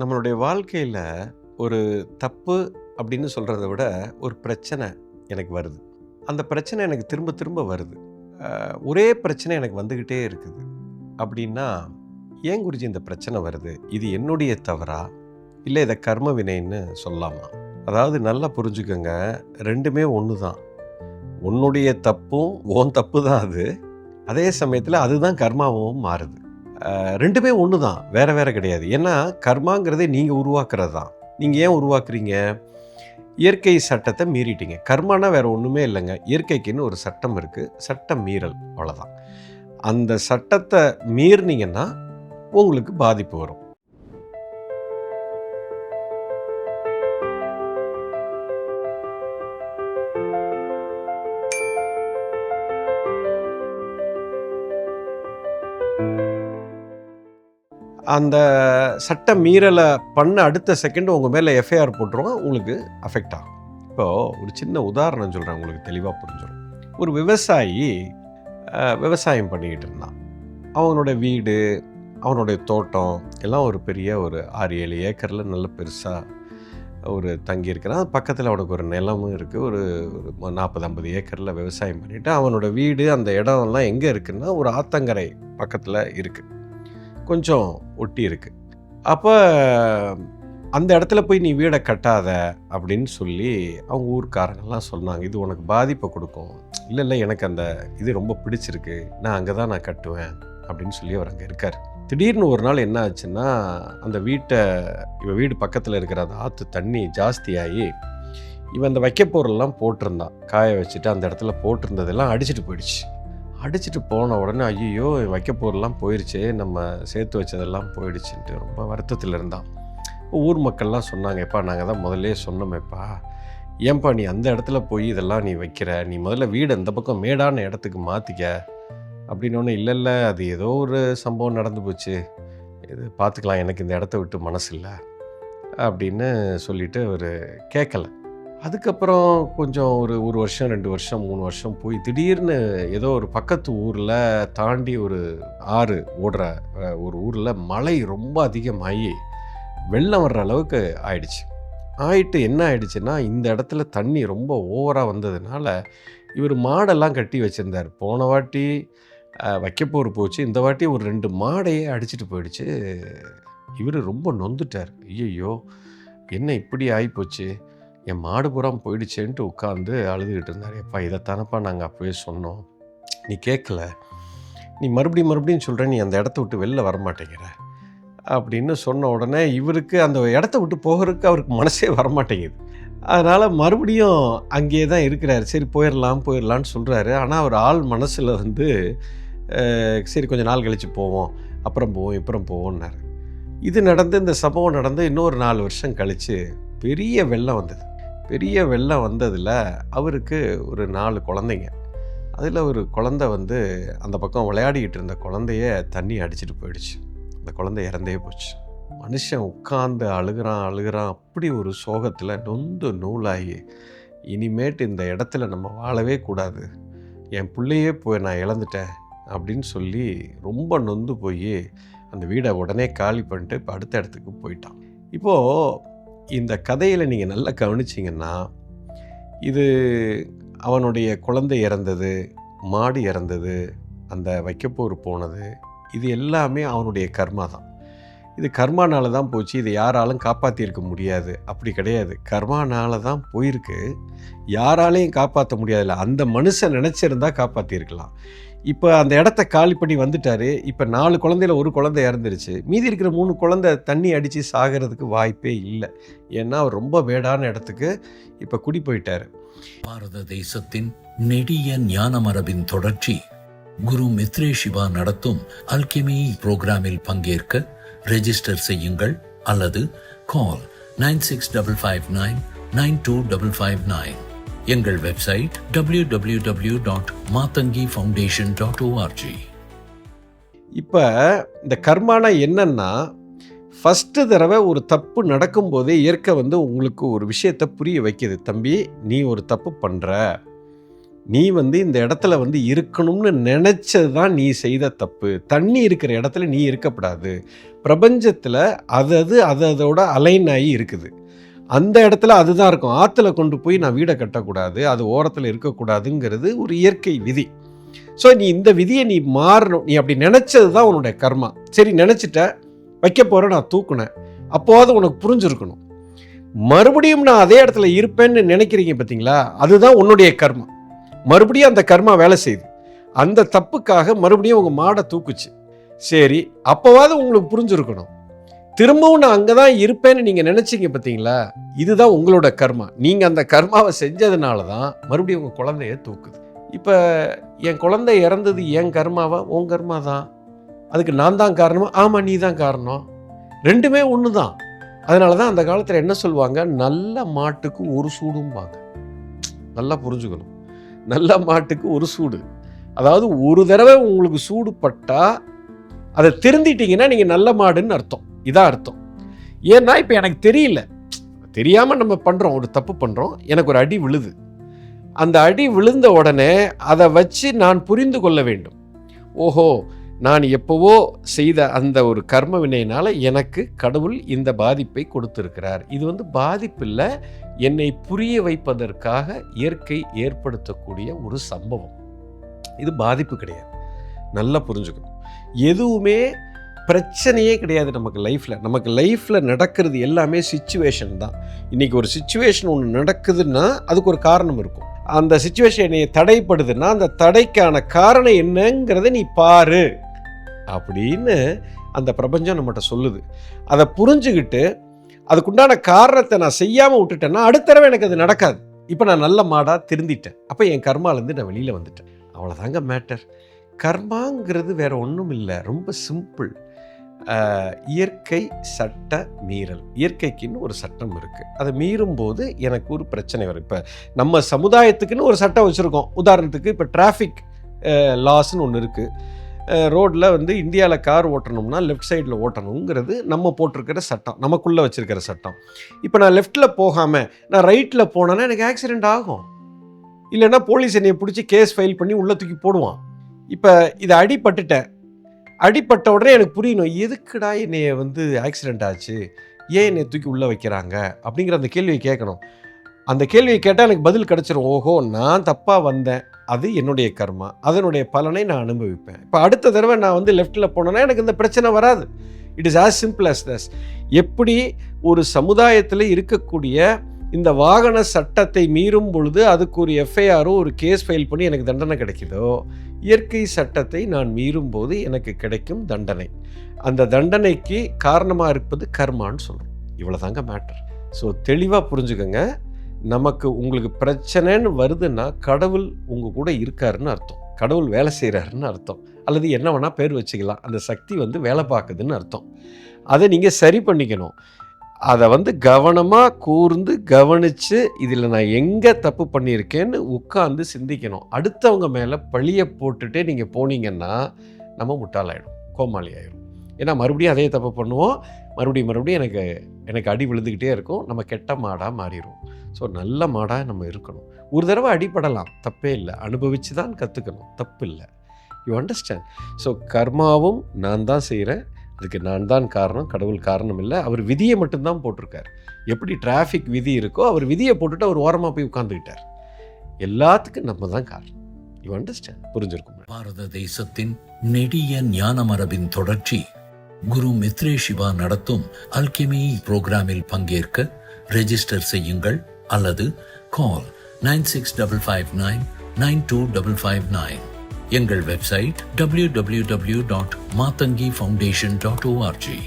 நம்மளுடைய வாழ்க்கையில் ஒரு தப்பு அப்படின்னு சொல்கிறத விட ஒரு பிரச்சனை எனக்கு வருது. அந்த பிரச்சனை எனக்கு திரும்ப திரும்ப வருது. ஒரே பிரச்சனை எனக்கு வந்துக்கிட்டே இருக்குது. அப்படின்னா ஏன் குருஜி இந்த பிரச்சனை வருது? இது என்னுடைய தவறா? இல்லை இதை கர்ம வினைன்னு சொல்லலாமா? அதாவது நல்லா புரிஞ்சுக்கோங்க ரெண்டுமே ஒன்று தான் உன்னுடைய தப்பும் ஓன் தப்பு தான் அது. அதே சமயத்தில் அதுதான் கர்மாவும் மாறுது. ரெண்டுமே ஒன்று தான் வேறு வேறு கிடையாது. ஏன்னா கர்மாங்கிறதே நீங்கள் உருவாக்குறது தான் நீங்கள் ஏன் உருவாக்குறீங்க? இயற்கை சட்டத்தை மீறிட்டீங்க. கர்மானா வேறு ஒன்றுமே இல்லைங்க. இயற்கைக்குன்னு ஒரு சட்டம் இருக்குது சட்டம் மீறல். அவ்வளோதான் அந்த சட்டத்தை மீறினீங்கன்னா உங்களுக்கு பாதிப்பு வரும். அந்த சட்ட மீறலை பண்ண அடுத்த செகண்ட் உங்கள் மேலே எஃப்ஐஆர் போட்டுருவோம் உங்களுக்கு அஃபெக்ட் ஆகும். இப்போது ஒரு சின்ன உதாரணம் சொல்கிறேன் உங்களுக்கு தெளிவாக புரிஞ்சிடும் ஒரு விவசாயி விவசாயம் பண்ணிக்கிட்டு இருந்தான். அவனோட வீடு அவனுடைய தோட்டம் எல்லாம் ஒரு பெரிய ஒரு ஆறு ஏழு ஏக்கரில் நல்ல பெருசாக ஒரு தங்கி இருக்கிறான். பக்கத்தில் அவனுக்கு ஒரு நிலமும் இருக்குது ஒரு ஒரு நாற்பது ஐம்பது ஏக்கரில் விவசாயம் பண்ணிவிட்டு அவனோட வீடு அந்த இடம்லாம் எங்கே இருக்குன்னா ஒரு ஆத்தங்கரை பக்கத்தில் இருக்குது கொஞ்சம் ஒட்டி இருக்கு. அப்போ அந்த இடத்துல போய் நீ வீடை கட்டாத அப்படின்னு சொல்லி அவங்க ஊர்க்காரங்கெல்லாம் சொன்னாங்க. இது உனக்கு பாதிப்பை கொடுக்கும். இல்லை இல்லை எனக்கு அந்த இது ரொம்ப பிடிச்சிருக்கு. நான் அங்கே தான் நான் கட்டுவேன் அப்படின்னு சொல்லி அவர் அங்கே இருக்கார். திடீர்னு ஒரு நாள் என்ன ஆச்சுன்னா அந்த வீட்டை இவன் வீடு பக்கத்தில் இருக்கிற அந்த ஆற்று தண்ணி ஜாஸ்தியாகி இவன் அந்த வைக்க பொருள்லாம் போட்டிருந்தான். காய வச்சுட்டு அந்த இடத்துல போட்டிருந்ததெல்லாம் அடிச்சிட்டு போயிடுச்சு. அடிச்சிட்டு போன உடனே ஐயோ வைக்க பொருள்லாம் போயிடுச்சே நம்ம சேர்த்து வச்சதெல்லாம் போயிடுச்சுன்ட்டு ரொம்ப வருத்தத்தில் இருந்தான். ஊர் மக்கள்லாம் சொன்னாங்க எப்பா நாங்கள் தான் முதல்லே சொன்னோமேப்பா. ஏன்பா நீ அந்த இடத்துல போய் இதெல்லாம் நீ வைக்கிற? நீ முதல்ல வீடு அந்த பக்கம் மேடான இடத்துக்கு மாற்றிக்க அப்படின்னு இல்லை இல்லை அது ஏதோ ஒரு சம்பவம் நடந்து போச்சு. இது பார்த்துக்கலாம் எனக்கு இந்த இடத்த விட்டு மனசு இல்லை அப்படின்னு சொல்லிட்டு அவர் கேட்கல அதுக்கப்புறம் கொஞ்சம் ஒரு ஒரு வருஷம் ரெண்டு வருஷம் மூணு வருஷம் போய் திடீர்னு ஏதோ ஒரு பக்கத்து ஊரில் தாண்டி ஒரு ஆறு ஓடுற ஒரு ஊரில் மழை ரொம்ப அதிகமாகி வெள்ளம் வர்ற அளவுக்கு ஆயிடுச்சு. ஆயிட்டு என்ன ஆயிடுச்சுன்னா இந்த இடத்துல தண்ணி ரொம்ப ஓவராக வந்ததுனால இவர் மாடெல்லாம் கட்டி வச்சுருந்தார். போன வாட்டி வைக்கப்போர் போச்சு. இந்த வாட்டி ஒரு ரெண்டு மாடையே அடிச்சிட்டு போயிடுச்சு. இவர் ரொம்ப நொந்துட்டார். ஐயையோ! என்ன இப்படி ஆகிப்போச்சு என் மாடு புறம் போயிடுச்சேன்ட்டு உட்காந்து அழுதுகிட்டு இருந்தார். எப்பா இதைத்தானப்பா நாங்கள் அப்போவே சொன்னோம். நீ கேட்கல நீ மறுபடியும் மறுபடியும் சொல்கிற நீ அந்த இடத்த விட்டு வெளில வரமாட்டேங்கிற அப்படின்னு சொன்ன உடனே இவருக்கு அந்த இடத்த விட்டு போகிறதுக்கு அவருக்கு மனசே வரமாட்டேங்குது அதனால் மறுபடியும் அங்கேயே தான் இருக்கிறாரு. சரி போயிடலாம் போயிடலான்னு சொல்கிறாரு ஆனால் அவர் ஆள் மனசில் வந்து சரி கொஞ்சம் நாள் கழித்து போவோம். அப்புறம் போவோம் இப்புறம் போவோம்னாரு. இது நடந்து இந்த சம்பவம் நடந்து இன்னொரு நாலு வருஷம் கழித்து பெரிய வெள்ளம் வந்தது. பெரிய வெள்ளம் வந்ததில் அவருக்கு ஒரு நாலு குழந்தைங்க. அதில் ஒரு குழந்தை வந்து அந்த பக்கம் விளையாடிக்கிட்டு இருந்த குழந்தைய தண்ணி அடிச்சிட்டு போயிடுச்சு. அந்த குழந்தை இறந்தே போச்சு. மனுஷன் உட்காந்து அழுகிறான் அழுகிறான். அப்படி ஒரு சோகத்தில் நொந்து நூலாகி இனிமேட்டு இந்த இடத்துல நம்ம வாழவே கூடாது. என் பிள்ளையே போய் நான் இழந்துட்டேன். அப்படின்னு சொல்லி ரொம்ப நொந்து போய் அந்த வீடை உடனே காலி பண்ணிட்டு இப்போ அடுத்த இடத்துக்கு போயிட்டான். இப்போது இந்த கதையில் நீங்கள் நல்லா கவனிச்சிங்கன்னா இது அவனுடைய குழந்தை இறந்தது மாடு இறந்தது அந்த வைக்கப்போர் போனது இது எல்லாமே அவனுடைய கர்மா தான். இது கர்மானால தான் போச்சு. இதை யாராலும் காப்பாற்றியிருக்க முடியாது. அப்படி கிடையாது. கர்மானால தான் போயிருக்கு. யாராலையும் காப்பாற்ற முடியாதுல்ல அந்த மனுஷன் நினச்சிருந்தா காப்பாற்றிருக்கலாம் இப்போ அந்த இடத்த காலி பண்ணி வந்துட்டார். இப்போ நாலு குழந்தையில ஒரு குழந்தை இறந்துருச்சு. மீதி இருக்கிற மூணு குழந்தை தண்ணி அடித்து சாகிறதுக்கு வாய்ப்பே இல்லை. ஏன்னா அவர் ரொம்ப வேடான இடத்துக்கு இப்போ குடி போயிட்டார். பாரத தேசத்தின் நெடிய ஞான மரபின் தொடர்ச்சி குரு மித்ரே சிவா நடத்தும் அல்கெமி புரோகிராமில் பங்கேற்க ரெஜிஸ்டர் செய்யுங்கள் அல்லது call nine six double five nine nine two double five nine எங்கள் website W W W dot Mathangi foundation dot O R G இப்போ இந்த கர்மானா என்னன்னா ஃபஸ்ட்டு தடவை ஒரு தப்பு நடக்கும்போதே இயற்கை வந்து உங்களுக்கு ஒரு விஷயத்தை புரிய வைக்கிது. தம்பி நீ ஒரு தப்பு பண்ணுற நீ வந்து இந்த இடத்துல வந்து இருக்கணும்னு நினச்சது தான் நீ செய்த தப்பு. தண்ணி இருக்கிற இடத்துல நீ இருக்கக்கூடாது. பிரபஞ்சத்தில் அது அது அது அதோட அலைன் ஆகி இருக்குது. அந்த இடத்துல அதுதான் இருக்கும். ஆற்றுல கொண்டு போய் நான் வீடை கட்டக்கூடாது அது ஓரத்தில் இருக்கக்கூடாதுங்கிறது ஒரு இயற்கை விதி. ஸோ நீ இந்த விதியை நீ மாறணும். நீ அப்படி நினச்சது தான் உன்னுடைய கர்மா. சரி நினச்சிட்ட வைக்க போகிற நான் தூக்குனேன். அப்போது உனக்கு புரிஞ்சிருக்கணும். மறுபடியும் நான் அதே இடத்துல இருப்பேன்னு நினைக்கிறீங்க பார்த்தீங்களா அதுதான் உன்னுடைய கர்மா. மறுபடியும் அந்த கர்மா வேலை செய்யுது. அந்த தப்புக்காக மறுபடியும் உங்கள் மாடை தூக்குச்சு. சரி அப்போவாது உங்களுக்கு புரிஞ்சிருக்கணும். திரும்பவும் நான் அங்கே தான் இருப்பேன்னு நீங்கள் நினச்சிங்க பார்த்தீங்களா இதுதான் உங்களோட கர்மா. நீங்கள் அந்த கர்மாவை செஞ்சதுனால தான் மறுபடியும் உங்கள் குழந்தைய தூக்குது. இப்போ என் குழந்தை இறந்தது என் கர்மாவா? உன் கர்மா தான் அதுக்கு நான் தான் காரணமா? ஆமாம் நீ தான் காரணம். ரெண்டுமே ஒன்று தான் அதனால தான் அந்த காலத்தில் என்ன சொல்லுவாங்க? நல்ல மாட்டுக்கு ஒரு சூடும்பாங்க. நல்லா புரிஞ்சுக்கணும். நல்ல மாட்டுக்கு ஒரு சூடு. அதாவது ஒரு தடவை உங்களுக்கு சூடு பட்டால் அதை திருந்திட்டீங்கன்னா நீங்கள் நல்ல மாடுன்னு அர்த்தம். இதான் அர்த்தம். ஏன்னா இப்போ எனக்கு தெரியல. தெரியாமல் நம்ம பண்ணுறோம் ஒரு தப்பு பண்ணுறோம் எனக்கு ஒரு அடி விழுது. அந்த அடி விழுந்த உடனே அதை வச்சு நான் புரிந்து கொள்ள வேண்டும். ஓஹோ நான் எப்போவோ செய்த அந்த ஒரு கர்ம வினையினால் எனக்கு கடவுள் இந்த பாதிப்பை கொடுத்திருக்கிறார். இது வந்து பாதிப்பில்லை என்னை புரிய வைப்பதற்காக இயற்கை ஏற்படுத்தக்கூடிய ஒரு சம்பவம். இது பாதிப்பு கிடையாது. நல்லா புரிஞ்சுக்கணும். எதுவுமே பிரச்சனையே கிடையாது நமக்கு லைஃப்பில் நமக்கு லைஃப்பில் நடக்கிறது எல்லாமே சுச்சுவேஷன் தான். இன்றைக்கி ஒரு சுச்சுவேஷன் ஒன்று நடக்குதுன்னா அதுக்கு ஒரு காரணம் இருக்கும். அந்த சுச்சுவேஷன் என்னை தடைப்படுதுன்னா அந்த தடைக்கான காரணம் என்னங்கிறத நீ பாரு. அப்படின்னு அந்த பிரபஞ்சம் நம்மகிட்ட சொல்லுது. அதை புரிஞ்சுக்கிட்டு அதுக்குண்டான காரணத்தை நான் செய்யாமல் விட்டுட்டேன்னா அடுத்த தடவை எனக்கு அது நடக்காது. இப்போ நான் நல்ல மாடாக திருந்திட்டேன். அப்போ என் கர்மாலேருந்து நான் வெளியில் வந்துட்டேன். அவ்வளோதாங்க மேட்டர். கர்மாங்கிறது வேற ஒன்றும் இல்லை. ரொம்ப சிம்பிள். இயற்கை சட்ட மீறல். இயற்கைக்குன்னு ஒரு சட்டம் இருக்குது அதை மீறும்போது எனக்கு ஒரு பிரச்சனை வரும். இப்போ நம்ம சமுதாயத்துக்குன்னு ஒரு சட்டம் வச்சுருக்கோம். உதாரணத்துக்கு இப்போ டிராஃபிக் லாஸ்ன்னு ஒன்று இருக்குது ரோட்டில் வந்து இந்தியாவில் கார் ஓட்டணும்னா லெஃப்ட் சைடில் ஓட்டணுங்கிறது நம்ம போட்டிருக்கிற சட்டம் நமக்குள்ளே வச்சுருக்கிற சட்டம். இப்போ நான் லெஃப்ட்டில் போகாமல் நான் ரைட்டில் போனேன்னா எனக்கு ஆக்சிடெண்ட் ஆகும். இல்லைன்னா போலீஸ் என்னை பிடிச்சி கேஸ் ஃபைல் பண்ணி உள்ளே தூக்கி போடுவான். இப்போ இதை அடிபட்டுட்டேன். அடிப்பட்ட உடனே எனக்கு புரியணும் எதுக்குடா என்னைய வந்து ஆக்சிடெண்ட் ஆச்சு? ஏன் என்னை தூக்கி உள்ளே வைக்கிறாங்க? அப்படிங்கிற அந்த கேள்வியை கேட்கணும். அந்த கேள்வியை கேட்டால் எனக்கு பதில் கிடச்சிரும். ஓஹோ நான் தப்பாக வந்தேன். அது என்னுடைய கர்மா. அதனுடைய பலனை நான் அனுபவிப்பேன். இப்போ அடுத்த தடவை நான் வந்து லெஃப்ட்டில் போனேன்னா எனக்கு இந்த பிரச்சனை வராது. It is as simple as this எப்படி ஒரு சமுதாயத்தில் இருக்கக்கூடிய இந்த வாகன சட்டத்தை மீறும் பொழுது அதுக்கு ஒரு எஃப்ஐஆரோ ஒரு கேஸ் ஃபைல் பண்ணி எனக்கு தண்டனை கிடைக்குதோ? இயற்கை சட்டத்தை நான் மீறும் போது எனக்கு கிடைக்கும் தண்டனை. அந்த தண்டனைக்கு காரணமாக இருப்பது கர்மான்னு சொல்கிறோம் இவ்வளோதாங்க மேட்டர் ஸோ தெளிவாக புரிஞ்சுக்கோங்க. நமக்கு உங்களுக்கு பிரச்சனைன்னு வருதுன்னா கடவுள் உங்கள் கூட இருக்காருன்னு அர்த்தம். கடவுள் வேலை செய்கிறாருன்னு அர்த்தம். அல்லது என்ன வேணால் பேர் வச்சுக்கலாம். அந்த சக்தி வந்து வேலை பார்க்குதுன்னு அர்த்தம். அதை நீங்கள் சரி பண்ணிக்கணும். அதை வந்து கவனமாக கூர்ந்து கவனித்து இதில் நான் எங்கே தப்பு பண்ணியிருக்கேன்னு உட்காந்து சிந்திக்கணும். அடுத்தவங்க மேலே பழியை போட்டுட்டே நீங்கள் போனீங்கன்னா நம்ம முட்டாளாயிடும். கோமாளி ஆயிடும் ஏன்னா மறுபடியும் அதே தப்பு பண்ணுவோம். மறுபடியும் மறுபடியும் எனக்கு எனக்கு அடி விழுந்துக்கிட்டே இருக்கும். நம்ம கெட்ட மாடாக மாறிடும் ஸோ நல்ல மாடாக நம்ம இருக்கணும். ஒரு தடவை அடிப்படலாம் தப்பே இல்லை. அனுபவித்து தான் கற்றுக்கணும் தப்பு இல்லை. யூ அண்டர்ஸ்டாண்ட் ஸோ கர்மாவும் நான் தான் செய்கிறேன் அதுக்கு நான் தான் காரணம். கடவுள் காரணம் இல்லை. அவர் விதியை மட்டும்தான் போட்டிருக்கார். எப்படி டிராஃபிக் விதி இருக்கோ அவர் விதியை போட்டுட்டு அவர் ஓரமாக போய் உட்காந்துக்கிட்டார் எல்லாத்துக்கும் நம்ம தான் காரணம். யூ அண்டர்ஸ்டாண்ட் புரிஞ்சிருக்கும்? பாரத தேசத்தின் நெடிய ஞான மரபின் தொடர்ச்சி. குரு மித்ரே சிவா நடத்தும் அல்கெமி புரோகிராமில் பங்கேற்க ரெஜிஸ்டர் செய்யுங்கள் அல்லது call nine six double five nine nine two double five nine எங்கள் website W W W dot Mathangi foundation dot O R G